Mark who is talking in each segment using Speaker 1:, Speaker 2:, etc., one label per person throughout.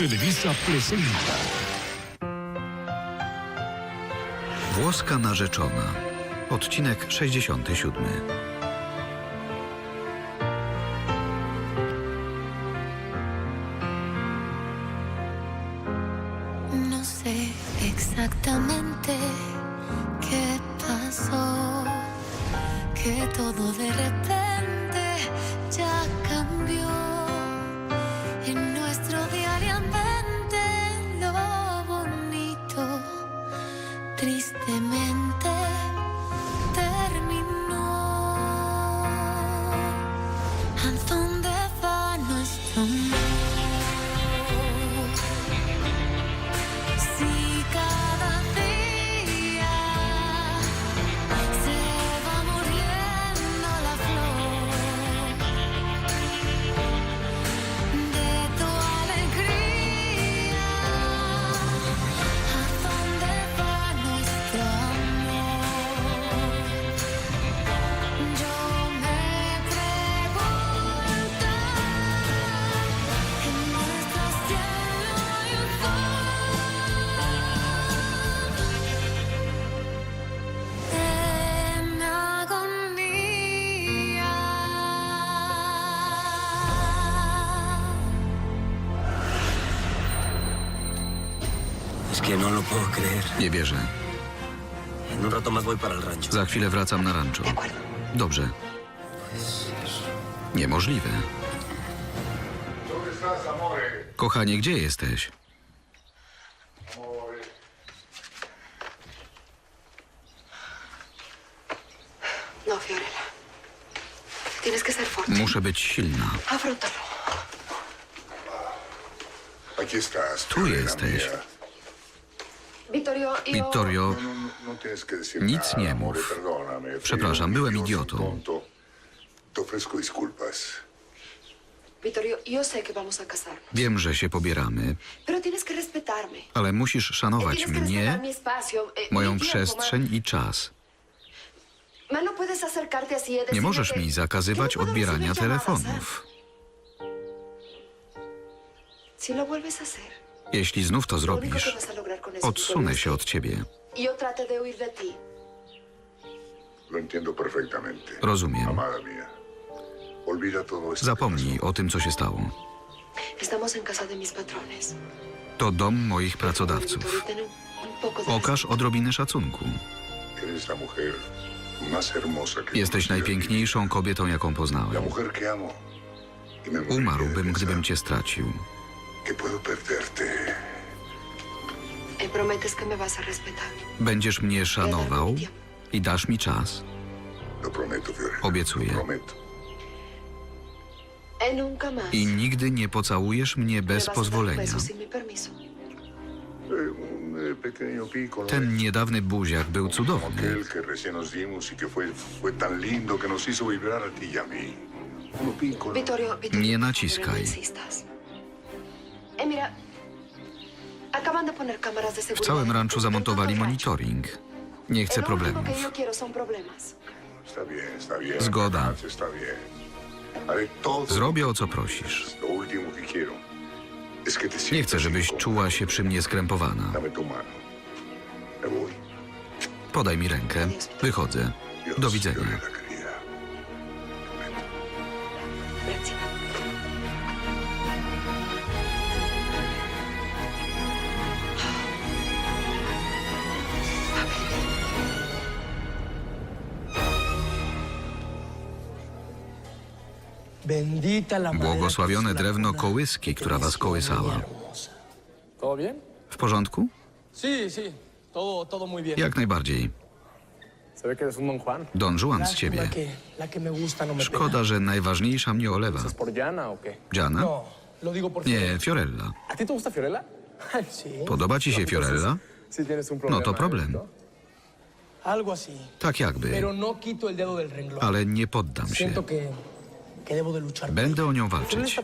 Speaker 1: Televisa presenta
Speaker 2: Włoska narzeczona. Odcinek 67.
Speaker 3: no lo
Speaker 4: puedo creer.
Speaker 2: Nie wierzę.
Speaker 4: En un rato más voy para el rancho.
Speaker 2: Za chwilę wracam na rancho. Dobrze. Niemożliwe.
Speaker 5: ¿Dónde estás, amore?
Speaker 2: Kochanie, gdzie jesteś?
Speaker 5: Amore.
Speaker 6: No, Fiorella. Tienes que ser fuerte.
Speaker 2: Muszę być silna.
Speaker 6: Afrontalo.
Speaker 5: Aquí estás.
Speaker 2: Tú
Speaker 5: Fiorella
Speaker 2: jesteś.
Speaker 5: mía.
Speaker 6: Vittorio, io...
Speaker 2: Vittorio,
Speaker 5: No, no, no tienes que decir
Speaker 2: Nic
Speaker 5: nada,
Speaker 2: nie
Speaker 5: amore,
Speaker 2: mów.
Speaker 5: perdóname. Fui
Speaker 2: Przepraszam, byłem idiotą.
Speaker 6: Vittorio,
Speaker 2: wiem, że się pobieramy, ale musisz szanować
Speaker 6: que respetar
Speaker 2: mnie,
Speaker 6: eh,
Speaker 2: moją przestrzeń i czas.
Speaker 6: No y
Speaker 2: Nie możesz mi zakazywać
Speaker 6: no
Speaker 2: odbierania
Speaker 6: llamadas,
Speaker 2: telefonów.
Speaker 6: ¿eh? Si lo vuelves a hacer,
Speaker 2: Jeśli znów to zrobisz, odsunę się od ciebie. Rozumiem. Zapomnij o tym, co się stało. To dom moich pracodawców.
Speaker 6: ten un, un poco de
Speaker 2: Okaż odrobinę szacunku. Jesteś najpiękniejszą kobietą, jaką poznałem.
Speaker 5: Y
Speaker 2: Umarłbym, gdybym cię stracił.
Speaker 5: Que puedo perderte.
Speaker 6: Prometes que me vas a respetar.
Speaker 2: Będziesz mnie szanował i dasz mi czas.
Speaker 5: Lo prometo, Fiorella.
Speaker 2: Obiecuję.
Speaker 5: Lo prometo.
Speaker 6: Nunca más.
Speaker 2: I nigdy nie pocałujesz mnie
Speaker 6: me
Speaker 2: bez
Speaker 6: vas a dar un
Speaker 2: pozwolenia.
Speaker 6: beso sin mi permiso.
Speaker 5: Eh, un eh, pequeño piccolo.
Speaker 2: Ten niedawny buziak był cudowny.
Speaker 5: Aquel que recién nos dimos y que fue, fue tan lindo que nos hizo vibrar a ti y a mí. Uno piccolo.
Speaker 6: Vittorio, Vittorio,
Speaker 2: Nie
Speaker 6: por favor,
Speaker 2: naciskaj.
Speaker 6: no insistas. Mira, acaban de poner cámaras de
Speaker 2: W
Speaker 6: seguridad.
Speaker 2: całym ranczu zamontowali monitoring. Nie chcę problemów.
Speaker 6: que yo quiero son problemas.
Speaker 5: Está bien, está bien.
Speaker 2: Zgoda.
Speaker 5: Nacho, Está bien. Haré todo.
Speaker 2: Zrobię o co prosisz.
Speaker 5: Lo último que quiero es que te
Speaker 2: Nie
Speaker 5: sientas
Speaker 2: chcę, żebyś
Speaker 5: incómoda.
Speaker 2: czuła się przy mnie skrępowana.
Speaker 5: Dame tu mano. Me voy.
Speaker 2: Podaj mi rękę. Wychodzę.
Speaker 5: Dios,
Speaker 2: Do widzenia. Błogosławione drewno kołyski, która was kołysała. W porządku? Jak najbardziej.
Speaker 7: Don Juan.
Speaker 2: Z ciebie.
Speaker 7: no
Speaker 2: Szkoda, że najważniejsza mnie olewa.
Speaker 7: ¿Es por Diana? No,
Speaker 2: Nie, Fiorella. Podoba ci się Fiorella?
Speaker 7: Problema.
Speaker 2: No to problem.
Speaker 7: ¿no?
Speaker 2: Tak jakby.
Speaker 7: No.
Speaker 2: Ale nie poddam się. Będę o nią
Speaker 7: Fiorella
Speaker 2: walczyć.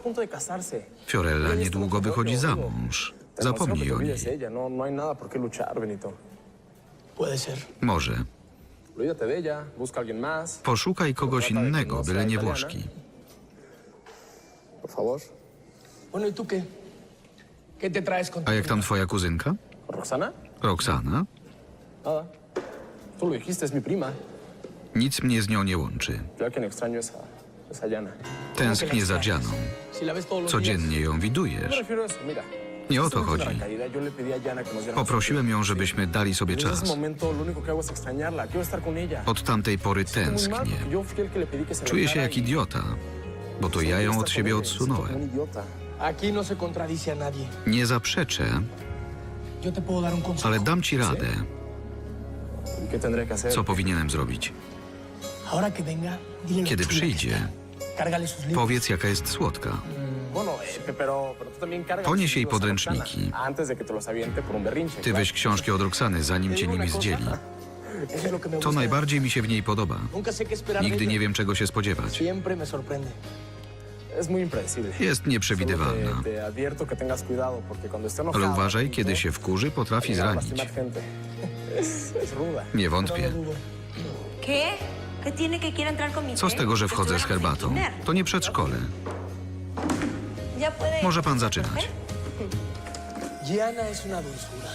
Speaker 2: Fiorella
Speaker 7: Ella
Speaker 2: niedługo wychodzi za mąż. Zapomnij o niej.
Speaker 7: No, no.
Speaker 2: Może. Poszukaj kogoś innego, byle nie Włoszki.
Speaker 7: ¿y
Speaker 2: A jak tam twoja kuzynka?
Speaker 7: ¿Roxana?
Speaker 2: Nic mnie z nią nie łączy. Tęsknię za Dzianą. Codziennie ją widujesz. Nie o to chodzi. Poprosiłem ją, żebyśmy dali sobie czas. Od tamtej pory tęsknię. Czuję się jak
Speaker 7: y-
Speaker 2: idiota, bo to ja ją od siebie odsunąłem.
Speaker 1: No.
Speaker 2: Nie zaprzeczę, ale dam ci radę,
Speaker 7: ¿Y
Speaker 2: co powinienem zrobić. Kiedy przyjdzie, powiedz jaka jest słodka.
Speaker 7: Eh,
Speaker 2: Ponieś jej podręczniki. Ty weź książki od Roxany, zanim cię nimi zdzieli. To najbardziej mi się w niej podoba. Nigdy nie wiem, czego się spodziewać. Jest nieprzewidywalna. Ale uważaj,
Speaker 7: y
Speaker 2: kiedy się wkurzy, potrafi zranić. Nie wątpię.
Speaker 8: ¿Qué? ¿Qué tiene que quiera entrar con mi
Speaker 2: Co z tego, że wchodzę z herbatą? To nie przedszkole. Może pan zaczynać.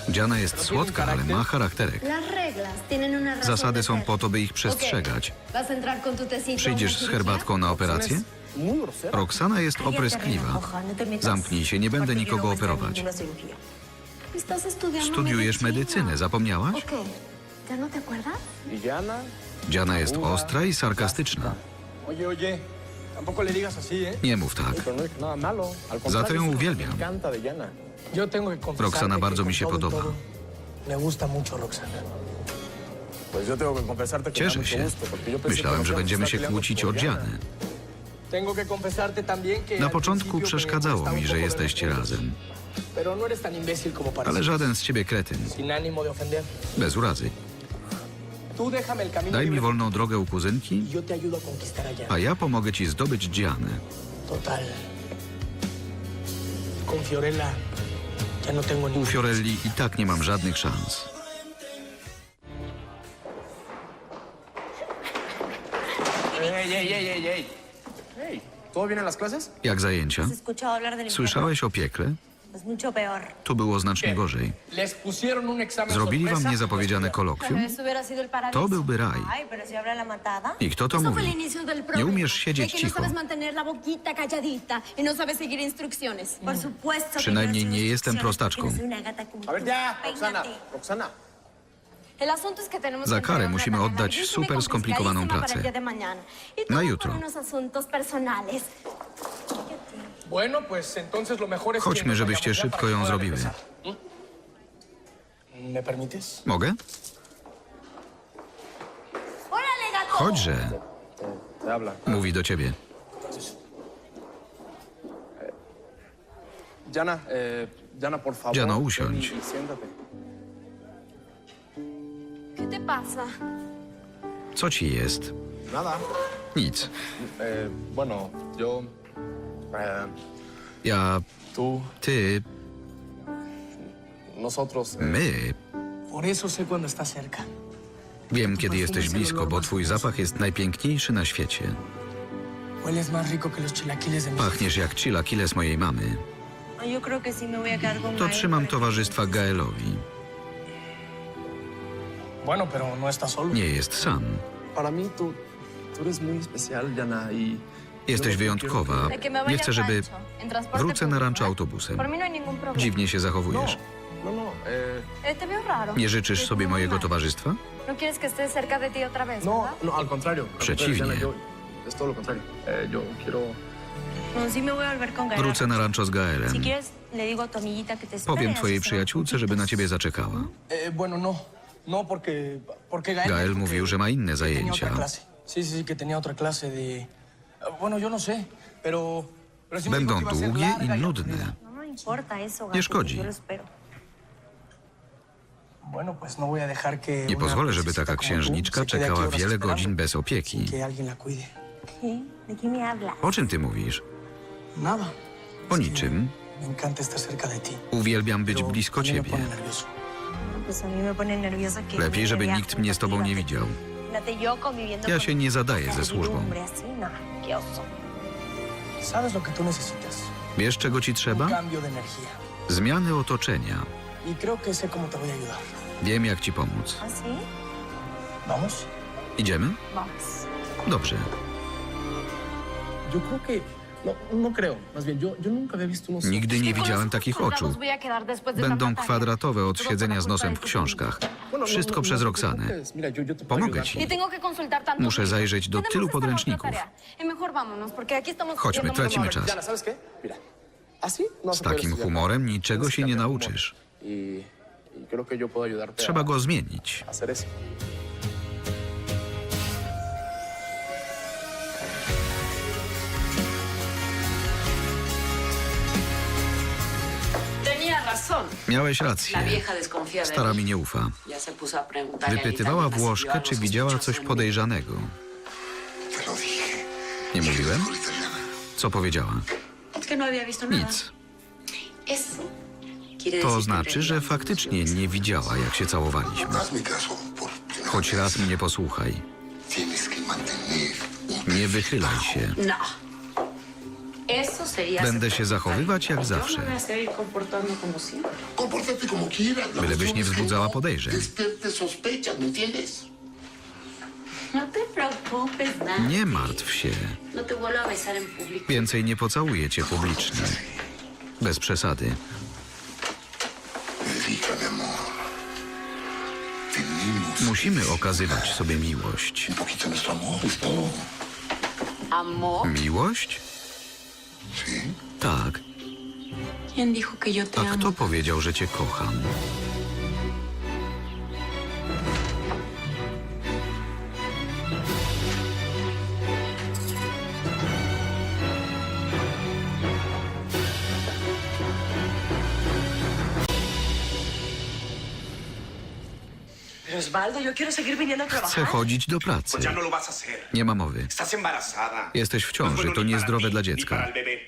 Speaker 2: Dziana jest słodka, ale ma charakterek. Zasady są po to, by ich przestrzegać.
Speaker 3: ¿Vas a entrar con tu tecito
Speaker 2: Przyjdziesz z herbatką na operację? Roxana jest opryskliwa.
Speaker 8: No.
Speaker 2: Zamknij się, nie będę nikogo
Speaker 8: no en
Speaker 2: operować. Studiujesz medycynę, zapomniałaś? Dziana jest ostra i sarkastyczna.
Speaker 1: ¿eh?
Speaker 2: Nie mów tak.
Speaker 7: no
Speaker 2: Za to ją uwielbiam. Roxana bardzo mi się
Speaker 1: y
Speaker 2: podoba. Cieszę się. Myślałem, że będziemy się kłócić o
Speaker 1: que
Speaker 2: Na początku przeszkadzało mi, że jesteście razem.
Speaker 1: No
Speaker 2: Ale żaden z ciebie kretyn. Bez urazy. Daj mi
Speaker 1: libre
Speaker 2: wolną drogę u kuzynki,
Speaker 1: y a
Speaker 2: ja pomogę ci zdobyć
Speaker 1: ya no
Speaker 2: U. Fiorelli i tak nie mam żadnych szans. Jak zajęcia? Słyszałeś o piekle? Tu było znacznie gorzej. Zrobili wam niezapowiedziane kolokwium? To byłby raj. I kto to mówi? Nie umiesz siedzieć
Speaker 3: no
Speaker 2: cicho.
Speaker 3: y no
Speaker 2: Przynajmniej
Speaker 8: no
Speaker 2: nie jestem prostaczką. Za karę musimy oddać super skomplikowaną pracę.
Speaker 3: Y
Speaker 2: Na jutro. Chodźmy, żebyście szybko ją zrobiły.
Speaker 1: ¿Mm?
Speaker 2: Mogę? Chodźże, mówi do ciebie.
Speaker 7: Yana, eh,
Speaker 2: usiądź.
Speaker 7: y- siéntate.
Speaker 3: ¿Qué te pasa?
Speaker 2: Co ci jest? Nic. Ja,
Speaker 7: tú,
Speaker 2: ty,
Speaker 7: nosotros... eh,
Speaker 2: my.
Speaker 1: Por eso sé cuando está cerca.
Speaker 2: Wiem, kiedy jesteś blisko, bo twój zapach jest najpiękniejszy na świecie. Pachniesz jak chilaquiles mojej mamy.
Speaker 8: No,
Speaker 2: To trzymam towarzystwa Gaelowi.
Speaker 1: No.
Speaker 2: Nie jest sam. Jesteś wyjątkowa. Nie chcę, żeby
Speaker 3: rancho,
Speaker 2: wrócę na
Speaker 3: ¿eh?
Speaker 2: autobusem. Dziwnie się zachowujesz.
Speaker 7: no, no,
Speaker 3: raro.
Speaker 2: Nie życzysz sobie mojego towarzystwa?
Speaker 3: ¿No
Speaker 7: al contrario,
Speaker 2: Przeciwnie.
Speaker 7: Eh.
Speaker 2: Wrócę na ranczo z Gaelem. Powiem twojej przyjaciółce, żeby na ciebie zaczekała.
Speaker 1: Eh, Gael,
Speaker 2: mówił, że ma inne zajęcia.
Speaker 1: sí, sí, que tenía otra clase de... no
Speaker 2: Będą długie i
Speaker 1: y
Speaker 2: nudne.
Speaker 8: No gato.
Speaker 2: Nie szkodzi.
Speaker 1: No
Speaker 2: Nie pozwolę, żeby taka księżniczka czekała wiele godzin bez opieki. O czym ty mówisz? O niczym. Uwielbiam być blisko ciebie. Lepiej, żeby nikt mnie z tobą nie widział. Ja się nie zadaję ze służbą.
Speaker 8: no.
Speaker 2: Wiesz, czego ci trzeba? Zmiany otoczenia.
Speaker 1: Y.
Speaker 2: Wiem, jak ci pomóc.
Speaker 8: ¿Ah.
Speaker 2: Idziemy? Dobrze.
Speaker 7: No, no creo. Más bien, yo, yo nunca había visto unos.
Speaker 2: Nigdy nie widziałem takich oczu. Będą kwadratowe od siedzenia z nosem w książkach.
Speaker 7: No,
Speaker 2: Wszystko
Speaker 7: no,
Speaker 2: przez
Speaker 7: no
Speaker 2: Roxanę. Pomogę ci. Muszę zajrzeć do tylu podręczników.
Speaker 9: Y
Speaker 2: Chodźmy, tracimy czas.
Speaker 7: No
Speaker 2: Z takim humorem niczego się nie nauczysz.
Speaker 7: Y, y
Speaker 2: Trzeba go zmienić. Miałeś rację. Stara mi nie ufa. Wypytywała
Speaker 10: si
Speaker 2: Włoszkę, czy widziała coś podejrzanego. Nie mówiłem? Co powiedziała?
Speaker 10: No.
Speaker 2: Nic. To znaczy, że faktycznie nie widziała, jak się całowaliśmy.
Speaker 5: No
Speaker 2: Choć raz mnie posłuchaj. Nie wychylaj się.
Speaker 10: No.
Speaker 2: Będę się zachowywać jak zawsze.
Speaker 5: quieras. La
Speaker 2: Bylebyś nie wzbudzała
Speaker 5: no
Speaker 2: podejrzeń.
Speaker 10: No.
Speaker 2: Nie martw się.
Speaker 10: No.
Speaker 2: Więcej nie pocałuję cię publicznie. Bez przesady. Musimy okazywać sobie miłość. Miłość? Tak.
Speaker 10: ¿Quién dijo que yo te
Speaker 2: A kto powiedział, że cię kocham?
Speaker 8: Osvaldo, yo quiero seguir viniendo a
Speaker 2: Chcę
Speaker 8: trabajar.
Speaker 2: chodzić do pracy.
Speaker 11: Pues ya no lo vas a hacer.
Speaker 2: Nie ma mowy.
Speaker 11: Estás embarazada.
Speaker 2: Jesteś w
Speaker 11: No es
Speaker 2: ciąży,
Speaker 11: bueno
Speaker 2: to
Speaker 11: ni para
Speaker 2: niezdrowe
Speaker 11: ti,
Speaker 2: dla
Speaker 11: ni
Speaker 2: dziecka.
Speaker 11: para el bebé.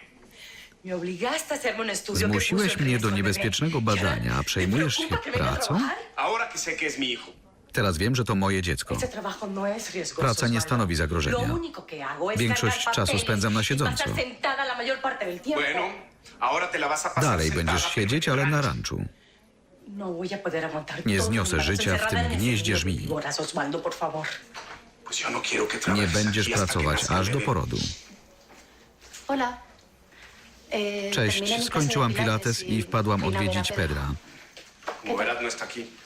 Speaker 8: Me obligaste a hacerme un estudio que
Speaker 2: Zmusiłeś mnie do niebezpiecznego
Speaker 8: ¿Y ahora
Speaker 2: badania, a
Speaker 8: te
Speaker 2: przejmujesz się
Speaker 8: preocupa que venga a
Speaker 2: pracą?
Speaker 8: trabajar?
Speaker 11: Ahora que sé que es mi hijo.
Speaker 2: Teraz wiem, że to moje dziecko.
Speaker 8: Este trabajo no es riesgoso,
Speaker 2: Praca nie
Speaker 8: Osvaldo.
Speaker 2: stanowi zagrożenia.
Speaker 8: Lo único que hago es
Speaker 2: Większość
Speaker 8: cargar
Speaker 2: czasu
Speaker 8: papeles
Speaker 2: spędzam na
Speaker 8: y
Speaker 2: siedząco.
Speaker 8: pasar sentada la mayor parte del tiempo.
Speaker 11: Bueno, ahora te la vas a pasar
Speaker 2: Dalej
Speaker 11: sentada,
Speaker 2: będziesz
Speaker 11: pero
Speaker 2: siedzieć, ale na
Speaker 11: rancho.
Speaker 2: Nie
Speaker 8: todo
Speaker 2: zniosę życia w tym gnieździe żmii.
Speaker 11: no
Speaker 2: Nie będziesz pracować aż do porodu.
Speaker 10: Eh,
Speaker 2: Cześć, skończyłam
Speaker 10: pilates
Speaker 2: pilates i wpadłam odwiedzić Pedra.
Speaker 11: No.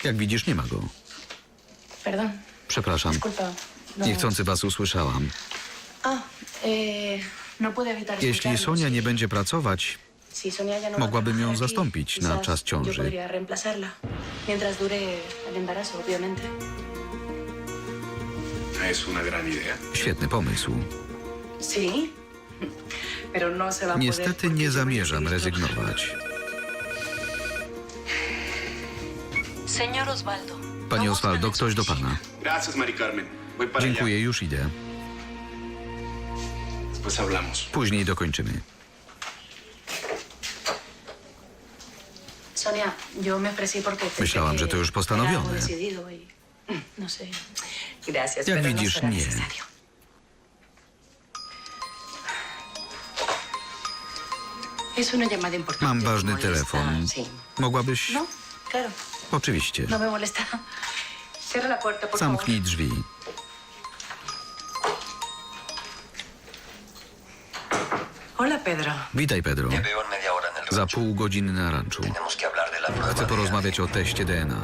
Speaker 2: Jak widzisz, nie ma go. Przepraszam.
Speaker 10: No.
Speaker 2: Niechcący was usłyszałam.
Speaker 10: Ah, eh, no
Speaker 2: Jeśli. Sonia nie będzie pracować,
Speaker 10: No
Speaker 2: mogłabym ją zastąpić na czas ciąży. Świetny pomysł.
Speaker 8: No
Speaker 2: Niestety nie
Speaker 8: a
Speaker 2: zamierzam rezygnować. Panie Osvaldo, ktoś do pana. Dziękuję, już idę. Później dokończymy.
Speaker 10: Sonia, yo me ofrecí porque pensé
Speaker 2: Myślałam, że to już postanowione.
Speaker 10: y, mm, no
Speaker 2: Jak
Speaker 8: no
Speaker 2: widzisz, nie. Mam
Speaker 10: ¿te
Speaker 2: ważny telefon. Mogłabyś...
Speaker 10: No,
Speaker 2: Oczywiście.
Speaker 10: no me
Speaker 8: Hola, Pedro.
Speaker 2: Witaj, Pedro. Za pół godziny na ranczu. Chcę porozmawiać o teście DNA.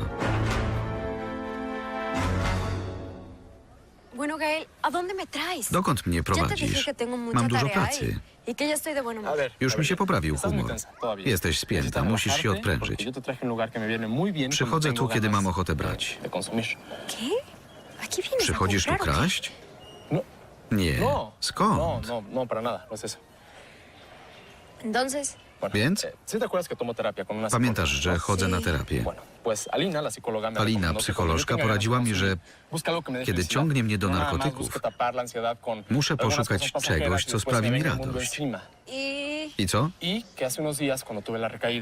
Speaker 2: Dokąd mnie prowadzisz? Mam dużo pracy.
Speaker 9: y.
Speaker 2: Już mi się poprawił humor. Jesteś spięta, musisz się odprężyć. Przychodzę tu, kiedy mam ochotę brać.
Speaker 7: De consumir.
Speaker 9: ¿Qué? ¿Aquí vienes
Speaker 2: Przychodzisz tu kraść?
Speaker 7: No,
Speaker 2: Nie.
Speaker 7: no. No,
Speaker 2: Skąd?
Speaker 7: Con una
Speaker 2: Pamiętasz, że chodzę na terapię.
Speaker 7: Alina,
Speaker 2: psycholożka, poradziła mi, że kiedy ciągnie mnie do
Speaker 7: No
Speaker 2: narkotyków, muszę poszukać
Speaker 7: pasajeras
Speaker 2: czegoś,
Speaker 7: y
Speaker 2: co sprawi mi radość.
Speaker 9: y...
Speaker 2: I co?
Speaker 7: Y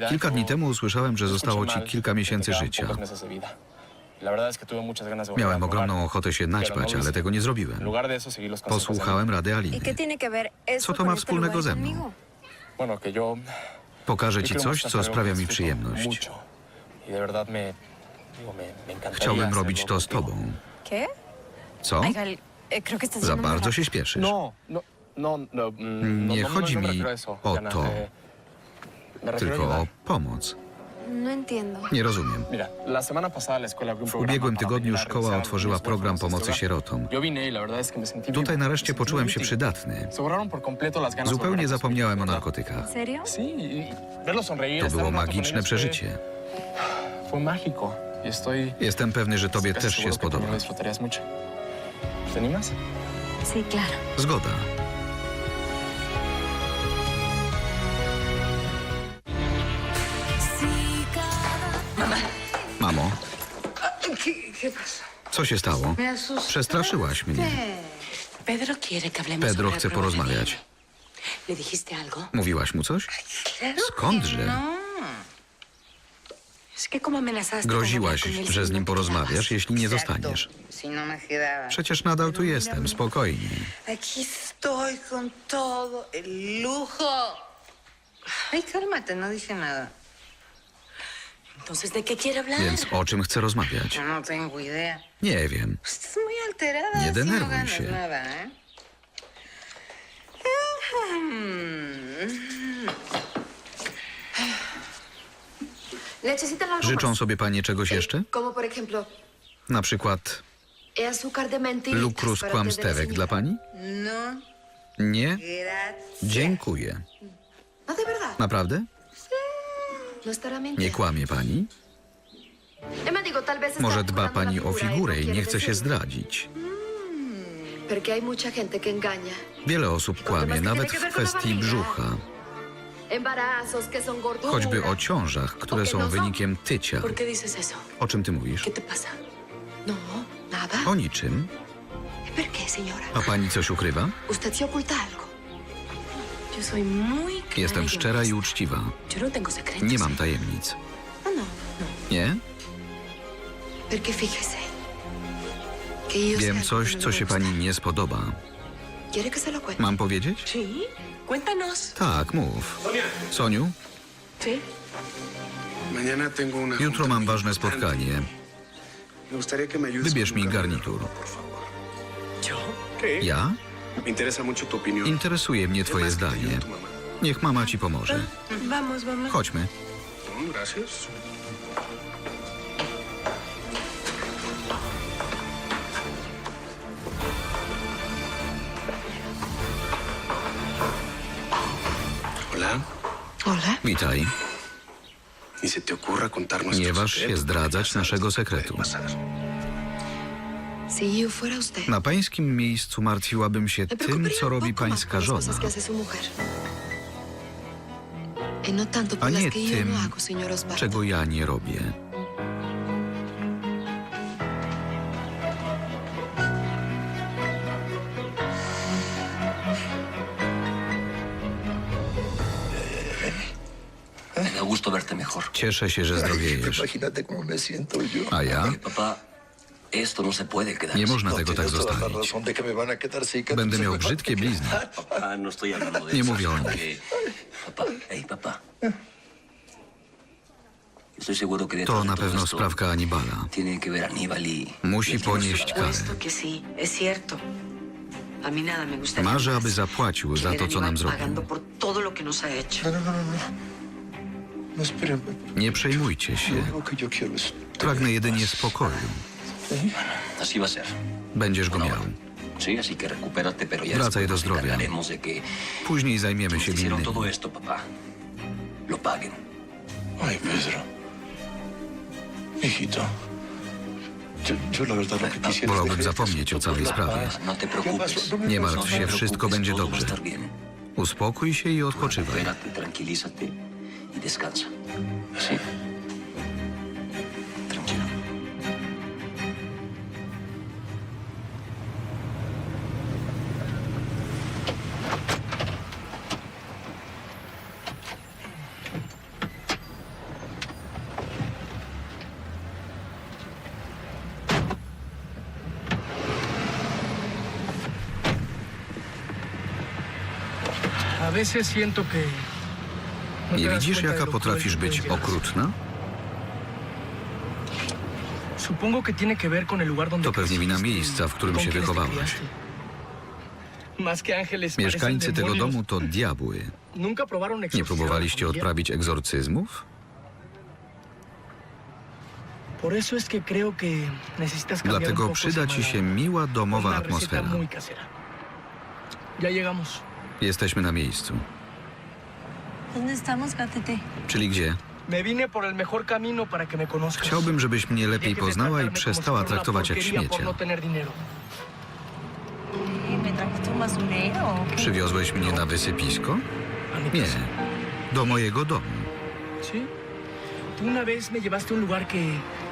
Speaker 2: Kilka dni temu usłyszałem, że zostało ci kilka miesięcy życia. Miałem ogromną ochotę się
Speaker 7: no
Speaker 2: naćpać,
Speaker 7: lo
Speaker 2: ale tego nie zrobiłem. Posłuchałem rady
Speaker 9: ¿Y
Speaker 2: Aliny.
Speaker 9: qué tiene que ver eso
Speaker 2: Co to
Speaker 9: con
Speaker 2: ma
Speaker 9: este
Speaker 2: wspólnego ze mną?
Speaker 9: conmigo?
Speaker 2: Pokażę ci coś, co sprawia mi przyjemność.
Speaker 7: Y
Speaker 2: Chciałbym robić to z tobą.
Speaker 9: ¿Qué?
Speaker 2: Co?
Speaker 9: Eh, creo que estás
Speaker 2: Za
Speaker 9: yendo muy
Speaker 2: bardzo
Speaker 9: rápido.
Speaker 2: się śpieszysz. Nie chodzi mi o to, tylko o pomoc.
Speaker 9: No entiendo.
Speaker 2: Nie rozumiem. W ubiegłym tygodniu szkoła otworzyła program pomocy sierotom.
Speaker 7: y
Speaker 2: Tutaj nareszcie poczułem się przydatny. Zupełnie zapomniałem o narkotykach.
Speaker 7: Y
Speaker 2: To było magiczne przeżycie.
Speaker 7: Y
Speaker 2: Jestem pewny, że tobie też się spodoba. Zgoda. Co się stało? Przestraszyłaś mnie.
Speaker 10: Pedro
Speaker 2: chce porozmawiać. Mówiłaś mu coś? Skądże?
Speaker 10: no.
Speaker 2: Groziłaś, że z
Speaker 10: no
Speaker 2: nim porozmawiasz, jeśli nie zostaniesz.
Speaker 10: No.
Speaker 2: Przecież nadal tu jestem, spokojnie.
Speaker 10: Aquí estoy con todo el lujo. Ay, cálmate, no dije nada. Entonces, ¿de qué quiere hablar?
Speaker 2: Więc o czym chcę rozmawiać?
Speaker 10: Yo no tengo idea.
Speaker 2: Nie wiem.
Speaker 10: Estás muy alterada.
Speaker 2: Nie
Speaker 10: así no
Speaker 2: denerwuj
Speaker 10: ganas
Speaker 2: się.
Speaker 10: nada, ¿eh?
Speaker 6: ¿Necesitan algo
Speaker 2: Życzą
Speaker 6: más?
Speaker 2: sobie panie czegoś jeszcze?
Speaker 6: Como por ejemplo,
Speaker 2: Na przykład
Speaker 6: eh, azúcar de mentiritas
Speaker 2: lukrus
Speaker 6: para
Speaker 2: kłamsterek
Speaker 6: tener
Speaker 2: dla pani?
Speaker 10: No,
Speaker 2: Nie?
Speaker 10: gracias.
Speaker 2: Dziękuję.
Speaker 6: No, de verdad.
Speaker 2: Naprawdę?
Speaker 6: No
Speaker 2: Nie kłamie pani? Może dba pani o
Speaker 6: y
Speaker 2: figurę
Speaker 6: no
Speaker 2: i
Speaker 6: quiere
Speaker 2: nie chce się zdradzić.
Speaker 6: Engaña.
Speaker 2: Wiele osób kłamie, nawet w kwestii brzucha. Choćby o ciążach, które są wynikiem tycia. O czym ty mówisz?
Speaker 6: No.
Speaker 2: O niczym. A pani coś ukrywa? Jestem szczera i uczciwa. Nie mam tajemnic.
Speaker 6: No, no.
Speaker 2: Nie? Wiem coś, co się pani nie spodoba. Mam powiedzieć? Tak, mów. Soniu, jutro mam ważne spotkanie. Wybierz mi garnitur. Ja? Interesuje mnie twoje zdanie. Niech mama ci pomoże.
Speaker 10: Vamos.
Speaker 2: Chodźmy.
Speaker 11: Hola.
Speaker 6: Hola.
Speaker 2: Witaj. Nie waż się zdradzać naszego sekretu. Na pańskim miejscu martwiłabym się tym, co robi pańska żona.
Speaker 6: Y no
Speaker 2: a nie tym,
Speaker 6: no
Speaker 2: czego ja nie robię.
Speaker 4: Me da gusto verte mejor.
Speaker 2: Cieszę się, że zdrowiejesz. A ja? Nie
Speaker 4: así.
Speaker 2: można tego tak zostawić. Będę miał brzydkie blizny.
Speaker 4: Papá, no
Speaker 2: Nie mówię o nich. To na pewno sprawka Anibala.
Speaker 4: y...
Speaker 2: Musi ponieść karę. Marzę, aby zapłacił za to, co nam zrobił.
Speaker 5: No, no, no, no. no. No.
Speaker 2: Nie przejmujcie się. Pragnę jedynie spokoju.
Speaker 4: Así va a ser.
Speaker 2: Będziesz go miał.
Speaker 4: Sí, así que recupérate, pero ya
Speaker 2: Wracaj do zdrowia.
Speaker 4: encargaremos de que
Speaker 2: Później zajmiemy się
Speaker 4: hicieron
Speaker 2: winnymi.
Speaker 4: todo esto, papá, lo paguen.
Speaker 5: Ay, Pedro. Hijito. Yo, yo la verdad lo que quisiera es
Speaker 2: Wolałbym
Speaker 5: dejar-
Speaker 2: zapomnieć o całej sprawie.
Speaker 4: No te preocupes.
Speaker 2: Nie
Speaker 4: No
Speaker 2: martw
Speaker 4: te
Speaker 2: się, wszystko
Speaker 4: preocupes,
Speaker 2: będzie
Speaker 4: todo va a
Speaker 2: dobrze.
Speaker 4: estar bien.
Speaker 2: Uspokój się i odpoczywaj.
Speaker 4: Recupérate, tranquilízate y descansa. ¿Sí?
Speaker 2: Nie
Speaker 1: das
Speaker 2: widzisz, jaka potrafisz być okrutna? To pewnie wina miejsca, w którym się
Speaker 1: parecen
Speaker 2: Mieszkańcy tego domu to diabły. Nie próbowaliście odprawić egzorcyzmów? Dlatego przyda ci się miła domowa atmosfera.
Speaker 1: Ya llegamos.
Speaker 2: Jesteśmy na miejscu.
Speaker 8: ¿Dónde estamos, Gatete?
Speaker 2: Czyli gdzie?
Speaker 1: Me vine por el mejor camino para que me conozcas.
Speaker 2: Chciałbym, żebyś mnie lepiej poznała i przestała traktować jak śmiecia.
Speaker 1: no tener dinero.
Speaker 8: ¿Qué? ¿Me trajiste un basurero o qué?
Speaker 2: Przywiozłeś mnie na wysypisko? Nie. Do mojego domu.
Speaker 1: ¿Sí? Tú una vez me llevaste a un lugar que,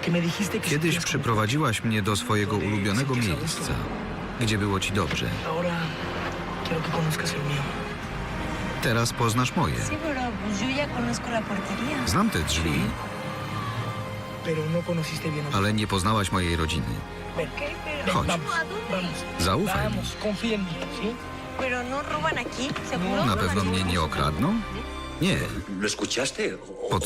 Speaker 1: que me dijiste que
Speaker 2: Kiedyś
Speaker 1: sentías como-
Speaker 2: przyprowadziłaś mnie do swojego ulubionego miejsca, gdzie było ci dobrze.
Speaker 1: Ahora
Speaker 2: Teraz poznasz moje.
Speaker 8: Sí, pero pues yo ya conozco la portería.
Speaker 2: Znam te drzwi,
Speaker 1: no
Speaker 2: ale nie poznałaś mojej rodziny. Chodź. Zaufaj mi.
Speaker 8: No ¿seguro?
Speaker 2: Na pewno mnie nie okradną? Nie.
Speaker 4: O-